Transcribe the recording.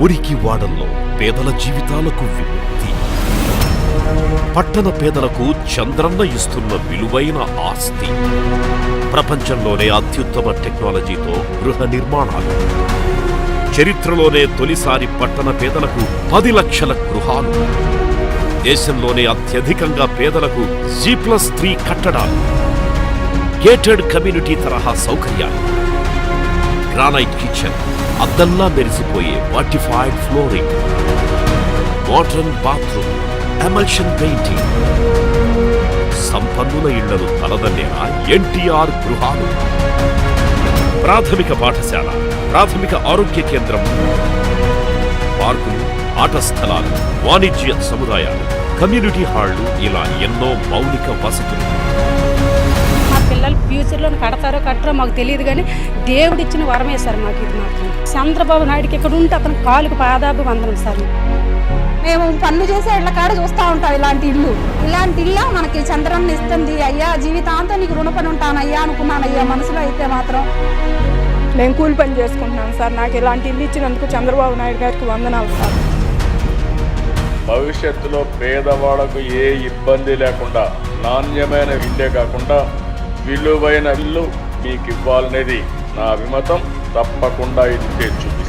ఉరికి వాడల్లో పేదల జీవితాలకు విముక్తి. పట్టణ పేదలకు చంద్రన్న ఇస్తున్న విలువైన ఆస్తి. ప్రపంచంలోనే అత్యుత్తమ టెక్నాలజీతో గృహ నిర్మాణాలు. చరిత్రలోనే తొలిసారి పట్టణ పేదలకు పది లక్షల గృహాలు. దేశంలోనే అత్యధికంగా పేదలకు జీ ప్లస్ త్రీ కట్టడాలు. గేటెడ్ కమ్యూనిటీ తరహా సౌకర్యాలు. గ్రానైట్ కిచెన్ అద్దల్లా మెరిసిపోయే vitrified flooring modern bathroom emulsion painting సంపన్నుల ఇళ్ళను తలదన్నేన ఎన్టీఆర్ గృహాలు. ప్రాథమిక పాఠశాల ప్రాథమిక ఆరోగ్య కేంద్రం. పార్కులు ఆట స్థలాలు వాణిజ్య సముదాయాలు కమ్యూనిటీ హాళ్ళు ఇలా ఎన్నో మౌలిక వసతులు. ఫ్యూచర్లో కడతారో కట్టరో మాకు తెలియదు కానీ దేవుడు ఇచ్చిన వరమే సార్ మాకు ఇది మాత్రం. చంద్రబాబు నాయుడుకి ఇక్కడ ఉంటే అతను కాలుకు పాదాపు వందనం సార్ మేము పనులు చేసే ఇళ్ళ కాడ చూస్తూ ఉంటాం ఇలాంటి ఇల్లు. ఇలాంటి ఇల్లు మనకి చంద్రన్న ఇస్తుంది. అయ్యా జీవితాంతం నీకు రుణపడి ఉంటాను అయ్యా అనుకున్నాను అయ్యా మనసులో అయితే మాత్రం. నేను కూలి పని చేసుకుంటున్నాను సార్. నాకు ఇలాంటి ఇల్లు ఇచ్చినందుకు చంద్రబాబు నాయుడు గారికి వందనాలు సార్. భవిష్యత్తులో పేదవాళ్ళకు ఏ ఇబ్బంది లేకుండా నాణ్యమైన ఇల్లే కాకుండా విలువైన ఇల్లు మీకు ఇవ్వాలనేది నా అభిమతం. తప్పకుండా ఇది తీర్చు